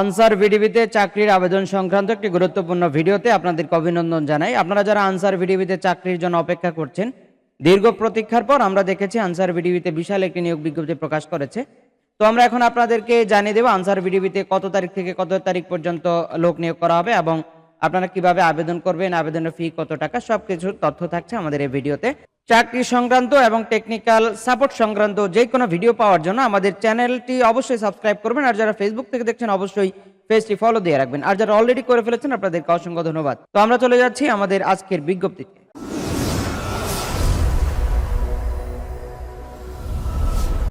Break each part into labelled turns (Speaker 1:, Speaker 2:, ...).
Speaker 1: Answer ভিডিবিতে চাকরির আবেদন সংক্রান্ত একটি গুরুত্বপূর্ণ ভিডিওতে আপনাদেরকে অভিনন্দন জানাই। আপনারা যারা আনসার ভিডিবিতে চাকরির জন্য অপেক্ষা করছেন, দীর্ঘ প্রতীক্ষার পর আমরা দেখেছি আনসার ভিডিবিতে বিশাল একটি নিয়োগ বিজ্ঞপ্তি প্রকাশ করেছে। তো আমরা এখন আপনাদেরকে জানিয়ে দেবো আনসার ভিডিবিতে কত তারিখ থেকে কত তারিখ পর্যন্ত লোক নিয়োগ করা হবে এবং আপনারা কীভাবে আবেদন করবেন, আবেদনের ফি কত টাকা সবকিছু তথ্য থাকছে আমাদের এই ভিডিওতে। চাকরি সংক্রান্ত এবং টেকনিক্যাল সাপোর্ট সংক্রান্ত যে কোনো ভিডিও পাওয়ার জন্য আমাদের চ্যানেলটি অবশ্যই সাবস্ক্রাইব করবেন। আর যারা ফেসবুক থেকে দেখছেন, অবশ্যই পেজটি ফলো দিয়ে রাখবেন। আর যারা অলরেডি করে ফেলেছেন, আপনাদেরকে অসংখ্য ধন্যবাদ। তো আমরা চলে যাচ্ছি আমাদের আজকের বিজ্ঞপ্তিতে।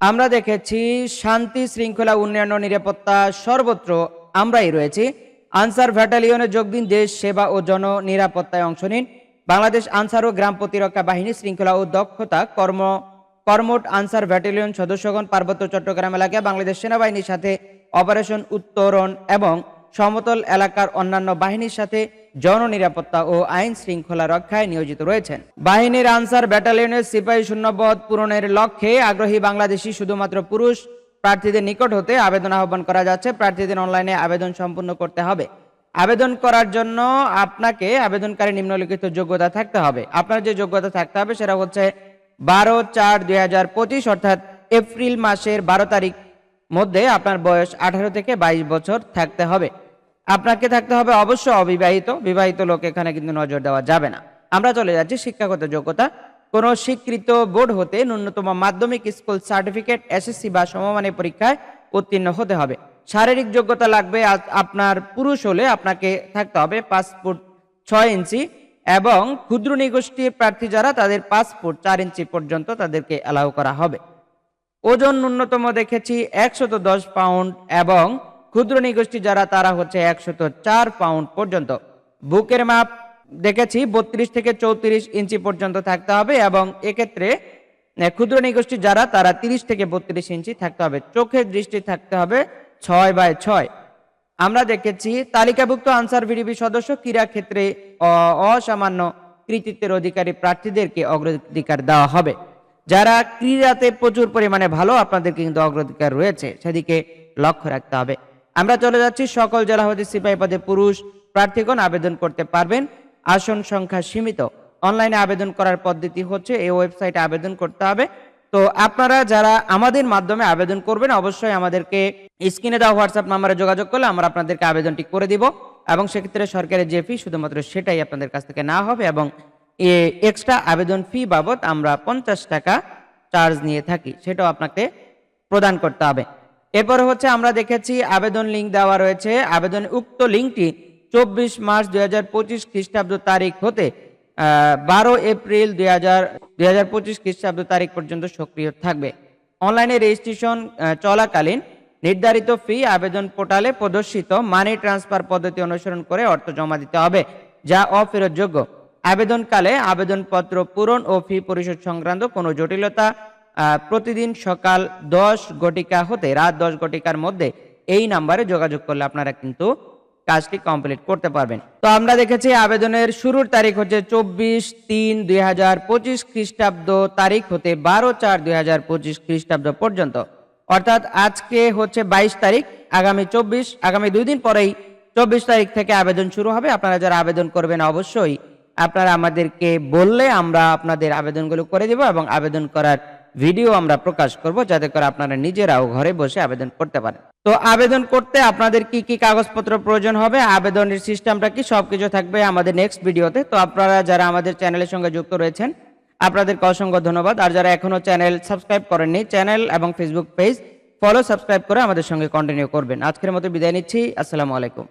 Speaker 1: আমরা দেখেছি, শান্তি, শৃঙ্খলা, উন্নয়ন নিরাপত্তা সর্বত্র আমরাই রয়েছি। আনসার ব্যাটালিয়নে যোগ দিন, দেশ, সেবা ও জন নিরাপত্তায় অংশ নিন। বাংলাদেশ আনসার ও গ্রাম প্রতিরক্ষা বাহিনী শৃঙ্খলা ও দক্ষতা কর্ম কর্মট আনসার ব্যাটালিয়ন সদস্যগণ পার্বত্য চট্টগ্রাম এলাকায় বাংলাদেশ সেনাবাহিনীর সাথে অপারেশন উত্তরণ এবং সমতল এলাকার অন্যান্য বাহিনীর সাথে জননিরাপত্তা ও আইন শৃঙ্খলা রক্ষায় নিয়োজিত রয়েছেন। বাহিনীর আনসার ব্যাটালিয়নের সিপাহী শূন্যপদ পূরণের লক্ষ্যে আগ্রহী বাংলাদেশি শুধুমাত্র পুরুষ প্রার্থীদের নিকট হতে আবেদন আহ্বান করা যাচ্ছে। প্রার্থীদের অনলাইনে আবেদন সম্পূর্ণ করতে হবে। আবেদন করার জন্য আপনাকে আবেদনকারী নিম্নলিখিত যোগ্যতা থাকতে হবে। আপনার যে যোগ্যতা থাকতে হবে সেটা হচ্ছে বারো চার দুই হাজার পঁচিশ, অর্থাৎ এপ্রিল মাসের বারো তারিখ মধ্যে আপনার বয়স আঠারো থেকে বাইশ বছর থাকতে হবে। আপনাকে থাকতে হবে অবশ্য অবিবাহিত। বিবাহিত লোক এখানে কিন্তু নজর দেওয়া যাবে না। আমরা চলে যাচ্ছি শিক্ষাগত যোগ্যতা। কোনো স্বীকৃত বোর্ড হতে ন্যূনতম মাধ্যমিক স্কুল সার্টিফিকেট, এসএসসি বা সমমানের পরীক্ষায় উত্তীর্ণ হতে হবে। শারীরিক যোগ্যতা লাগবে আপনার পুরুষ হলে আপনাকে থাকতে হবে পাঁচ ফুট ছয় ইঞ্চি এবং ক্ষুদ্র নিগোষ্ঠীর প্রার্থী যারা, তাদের পাঁচ ফুট চার ইঞ্চি পর্যন্ত তাদেরকে অ্যালাউ করা হবে। ওজন ন্যূনতম দেখেছি একশত দশ পাউন্ড এবং ক্ষুদ্র নিগোষ্ঠী যারা, তারা হচ্ছে একশত চার পাউন্ড পর্যন্ত। বুকের মাপ দেখেছি বত্রিশ থেকে চৌত্রিশ ইঞ্চি পর্যন্ত থাকতে হবে এবং এক্ষেত্রে ক্ষুদ্র নিগোষ্ঠী যারা, তারা তিরিশ থেকে বত্রিশ ইঞ্চি থাকতে হবে। চোখের দৃষ্টি থাকতে হবে ছয় বাই ছয়। আমরা দেখেছি তালিকাভুক্ত আনসার ভিডিপি সদস্য ক্রীড়া ক্ষেত্রে অসামান্য কৃতিত্বের অধিকারী প্রার্থীদেরকে অগ্রাধিকার দেওয়া হবে। যারা ক্রীড়াতে প্রচুর পরিমাণে ভালো, আপনাদেরকে কিন্তু অগ্রাধিকার রয়েছে। সেদিকে লক্ষ্য রাখতে হবে। আমরা চলে যাচ্ছি সকল জেলা হতে সিপাহী পদে পুরুষ প্রার্থীগণ আবেদন করতে পারবেন। আসন সংখ্যা সীমিত। অনলাইনে আবেদন করার পদ্ধতি হচ্ছে এই ওয়েবসাইটে আবেদন করতে হবে। তো আপনারা যারা আমাদের মাধ্যমে আবেদন করবেন, অবশ্যই আমাদেরকে স্ক্রিনে দেওয়া হোয়াটসঅ্যাপ নাম্বারে যোগাযোগ করলে আমরা আপনাদেরকে আবেদনটি করে দিব এবং সেক্ষেত্রে সরকারের যে ফি শুধুমাত্র সেটাই আপনাদের কাছ থেকে না হবে এবং এক্সট্রা আবেদন ফি বাবদ আমরা পঞ্চাশ টাকা চার্জ নিয়ে থাকি, সেটাও আপনাকে প্রদান করতে হবে। এরপরে হচ্ছে আমরা দেখেছি আবেদন লিঙ্ক দেওয়া রয়েছে। আবেদন উক্ত লিঙ্কটি চব্বিশ মার্চ দুই হাজার পঁচিশ খ্রিস্টাব্দ তারিখ হতে বারো এপ্রিল দুই হাজার দুই হাজার পঁচিশ খ্রিস্টাব্দ তারিখ পর্যন্ত সক্রিয় থাকবে। অনলাইনে রেজিস্ট্রেশন চলাকালীন নির্ধারিত ফি আবেদন পোর্টালে প্রদর্শিত মানি ট্রান্সফার পদ্ধতি অনুসরণ করে অর্থ জমা দিতে হবে, যা অফেরতযোগ্য। আবেদনকালে আবেদনপত্র পূরণ ও ফি পরিশোধ সংক্রান্ত কোনো জটিলতা প্রতিদিন সকাল দশ ঘটিকা হতে রাত দশ ঘটিকার মধ্যে এই নাম্বারে যোগাযোগ করলে আপনারা কিন্তু কাজটি কমপ্লিট করতে পারবেন। তো আমরা দেখেছি আবেদনের শুরুর তারিখ হচ্ছে চব্বিশ তিন দুই হাজার পঁচিশ খ্রিস্টাব্দ, তারিখ হতে বারো চার দুই হাজার পঁচিশ খ্রিস্টাব্দ পর্যন্ত। অর্থাৎ আজকে হচ্ছে বাইশ তারিখ, আগামী চব্বিশ, আগামী দুই দিন পরেই চব্বিশ তারিখ থেকে আবেদন শুরু হবে। আপনারা যারা আবেদন করবেন অবশ্যই আপনারা আমাদেরকে বললে আমরা আপনাদের আবেদনগুলো করে দেব এবং আবেদন করার ভিডিও আমরা প্রকাশ করব যাতে করে আপনারা নিজেরাও ঘরে বসে আবেদন করতে পারেন। তো আবেদন করতে আপনাদের কি কি কাগজপত্র প্রয়োজন হবে, আবেদনের সিস্টেমটা কি, সবকিছু থাকবে আমাদের নেক্সট ভিডিওতে। তো আপনারা যারা আমাদের চ্যানেলের সঙ্গে যুক্ত রয়েছেন, আপনাদেরকে অসংখ্য ধন্যবাদ। আর যারা এখনও চ্যানেল সাবস্ক্রাইব করেননি, চ্যানেল এবং ফেসবুক পেজ ফলো সাবস্ক্রাইব করে আমাদের সঙ্গে কন্টিনিউ করবেন। আজকের মতো বিদায় নিচ্ছি। আসসালামু আলাইকুম।